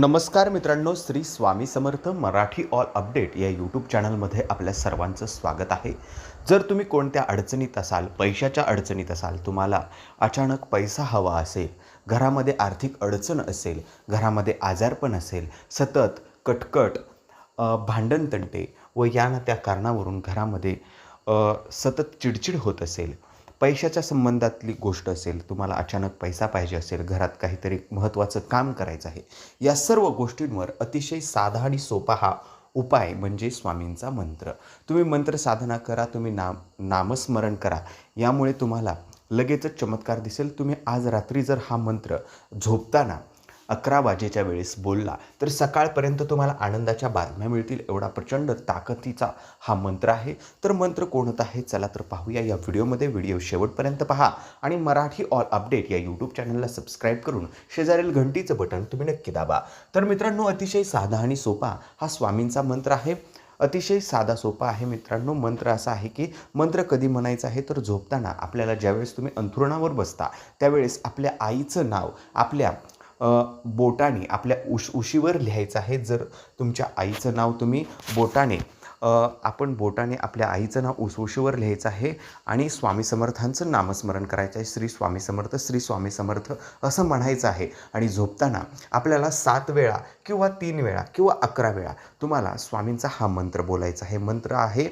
नमस्कार मित्रांनो Shri Swami Samarth Marathi all update या यूट्यूब चॅनलमध्ये आपल्या सर्वांचं स्वागत आहे. जर तुम्ही कोणत्या अडचणीत असाल पैशाच्या अडचणीत असाल तुम्हाला अचानक पैसा हवा असेल घरामध्ये आर्थिक अडचण असेल घरामध्ये आजारपण असेल सतत कटकट भांडणतंटे व या ना त्या कारणावरून घरामध्ये सतत चिडचिड होत असेल पैशाच्या संबंधातली गोष्ट असेल तुम्हाला अचानक पैसा पाहिजे असेल घरात काहीतरी महत्त्वाचं काम करायचं आहे या सर्व गोष्टींवर अतिशय साधा आणि सोपा हा उपाय म्हणजे स्वामींचा मंत्र. तुम्ही मंत्र साधना करा तुम्ही नाम नामस्मरण करा यामुळे तुम्हाला लगेचच चमत्कार दिसेल. तुम्ही आज रात्री जर हा मंत्र झोपताना अकरा वाजेच्या वेळेस बोलला तर सकाळपर्यंत तुम्हाला आनंदाच्या बातम्या मिळतील. एवढा प्रचंड ताकदीचा हा मंत्र आहे. तर मंत्र कोणता आहे चला तर पाहूया. या व्हिडिओमध्ये व्हिडिओ शेवटपर्यंत पहा आणि मराठी ऑल अपडेट या यूट्यूब चॅनलला सबस्क्राईब करून शेजारील घंटीचं बटन तुम्ही नक्की दाबा. तर मित्रांनो अतिशय साधा आणि सोपा हा स्वामींचा मंत्र आहे. अतिशय साधा सोपा आहे मित्रांनो. मंत्र असा आहे की मंत्र कधी म्हणायचा आहे तर झोपताना आपल्याला ज्यावेळेस तुम्ही अंथरुणावर बसता त्यावेळेस आपल्या आईचं नाव आपल्या बोटाने आपल्या उश उशीवर लिहायचं आहे. जर तुमच्या आईचं नाव तुम्ही बोटाने आपण बोटाने आपल्या आईचं नाव उश उशीवर लिहायचं आहे आणि स्वामी समर्थांचं नामस्मरण करायचं आहे. श्री स्वामी समर्थ श्री स्वामी समर्थ असं म्हणायचं आहे. आणि झोपताना आपल्याला सात वेळा किंवा तीन वेळा किंवा अकरा वेळा तुम्हाला स्वामींचा हा मंत्र बोलायचा आहे. मंत्र आहे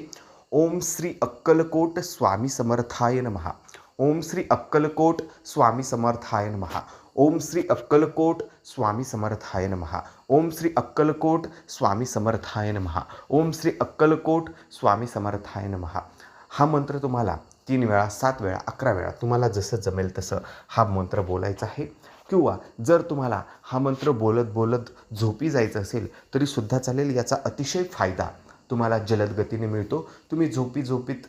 ओम श्री अक्कलकोट स्वामी समर्थाय नमहा ओम श्री अक्कलकोट स्वामी समर्थाय नमहा ओम श्री अक्कलकोट स्वामी समर्थाय महा ओम श्री अक्कलकोट स्वामी समर्थाय महा ओम श्री अक्कलकोट स्वामी समर्थाय महा हा मंत्र तुम्हाला तीन वेळा सात वेळा अकरा वेळा तुम्हाला जसं जमेल तसं हा मंत्र बोलायचा आहे. किंवा जर तुम्हाला हा मंत्र बोलत बोलत झोपी जायचं असेल तरीसुद्धा चालेल याचा अतिशय फायदा तुम्हाला जलद गतीने मिळतो. तुम्ही झोपी झोपीत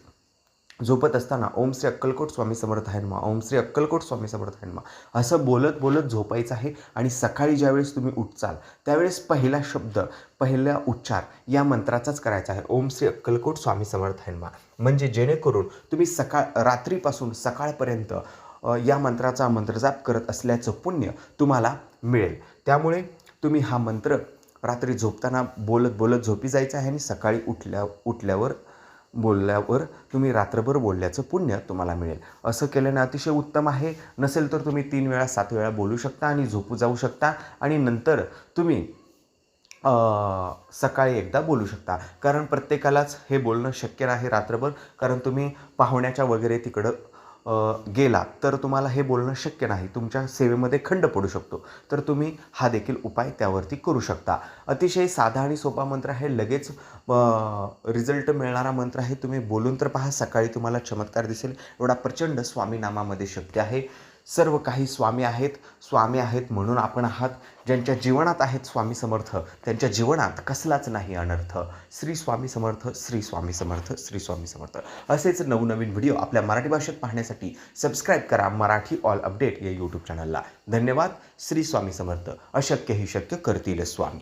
झोपत असताना ओम श्री अक्कलकोट स्वामी समर्थ आहे नमा ओम श्री अक्कलकोट स्वामी समर्थ आहे नमा असं बोलत बोलत झोपायचं आहे आणि सकाळी ज्यावेळेस तुम्ही उठचाल त्यावेळेस पहिला शब्द पहिला उच्चार या मंत्राचाच करायचा आहे. ओम श्री अक्कलकोट स्वामी समर्थ आहे नमा म्हणजे जेणेकरून तुम्ही सकाळ रात्रीपासून सकाळपर्यंत या मंत्राचा मंत्रजाप करत असल्याचं पुण्य तुम्हाला मिळेल. त्यामुळे तुम्ही हा मंत्र रात्री झोपताना बोलत बोलत झोपी जायचं आहे आणि सकाळी उठल्या उठल्यावर बोलल्यावर तुम्ही रात्रभर बोलल्याचं पुण्य तुम्हाला मिळेल. असं केल्यानं अतिशय उत्तम आहे. नसेल तर तुम्ही तीन वेळा सात वेळा बोलू शकता आणि झोपू जाऊ शकता आणि नंतर तुम्ही सकाळी एकदा बोलू शकता. कारण प्रत्येकालाच हे बोलणं शक्य नाही रात्रभर. कारण तुम्ही पाहुण्याच्या वगैरे तिकडं गेला तर तुम्हाला हे बोलणं शक्य नाही. तुमच्या सेवेमध्ये खंड पडू शकतो. तर तुम्ही हा देखील उपाय त्यावरती करू शकता. अतिशय साधा आणि सोपा मंत्र आहे. लगेच रिझल्ट मिळणारा मंत्र आहे. तुम्ही बोलून तर पहा सकाळी तुम्हाला चमत्कार दिसेल. एवढा प्रचंड स्वामी नामामध्ये शक्य आहे. सर्व काही स्वामी आहेत स्वामी आहेत म्हणून आपण आहात. ज्यांच्या जीवनात आहेत स्वामी समर्थ त्यांच्या जीवनात कसलाच नाही अनर्थ. श्री स्वामी समर्थ श्री स्वामी समर्थ श्री स्वामी समर्थ. असेच नवनवीन व्हिडिओ आपल्या मराठी भाषेत पाहण्यासाठी सबस्क्राईब करा मराठी ऑल अपडेट या यूट्यूब चॅनलला धन्यवाद. श्री स्वामी समर्थ. अशक्य ही शक्य करतील स्वामी.